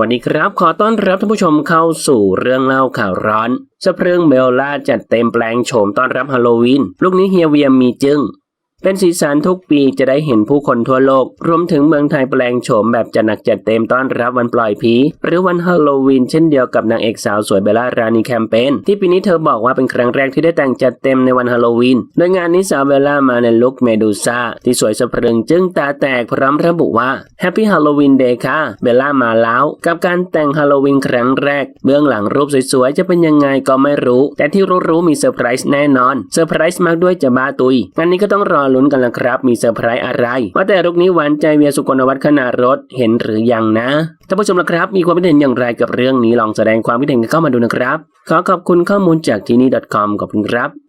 วัสดีครับ ขอต้อนรับท่านผู้ชมเข้าสู่เรื่องเล่าข่าวร้อนสะเพริงเบลล่าจัดเต็มแปลงโฉมต้อนรับฮาโลวีน ลูกนี้เฮียเวียมมีจึง เป็นสีสันทุกปีจะได้เห็นผู้คนทั่วโลก รวมถึงเมืองไทยแปลงโฉมแบบจัดหนักจัดเต็มต้อนรับวันปล่อยผี หรือวันฮาโลวีนเช่นเดียวกับนางเอกสาวสวยเบลล่ารานีแคมเปญที่ปีนี้เธอบอกว่าเป็นครั้งแรกที่ได้แต่งจัดเต็มในวันฮาโลวีนโดยงานนี้สาวเบลล่ามาในลุคเมดูซ่าที่สวยสะพรึงจึงตาแตกพร้อมระบุว่า Happy Halloween Day ค่ะเบลล่ามาแล้ว กับการแต่งฮาโลวีนครั้งแรก เบื้องหลังรูปสวยๆจะเป็นยังไงก็ไม่รู้ แต่ที่รู้ๆมีเซอร์ไพรส์แน่นอนเซอร์ไพรส์มากด้วยจะบ้าตุยงานนี้ก็ต้องรอลุ้นกันละครับ มีเซอร์ไพรส์อะไรว่าแต่รุกนี้หวานใจเวียสุกลวัฒน์ขนาดรถเห็นหรือยังนะท่านผู้ชมละครับ มีความคิดเห็นอย่างไรกับเรื่องนี้ลองแสดงความคิดเห็นกันเข้ามาดูนะครับ ขอขอบคุณข้อมูลจากที่นี่ .com ขอบคุณครับ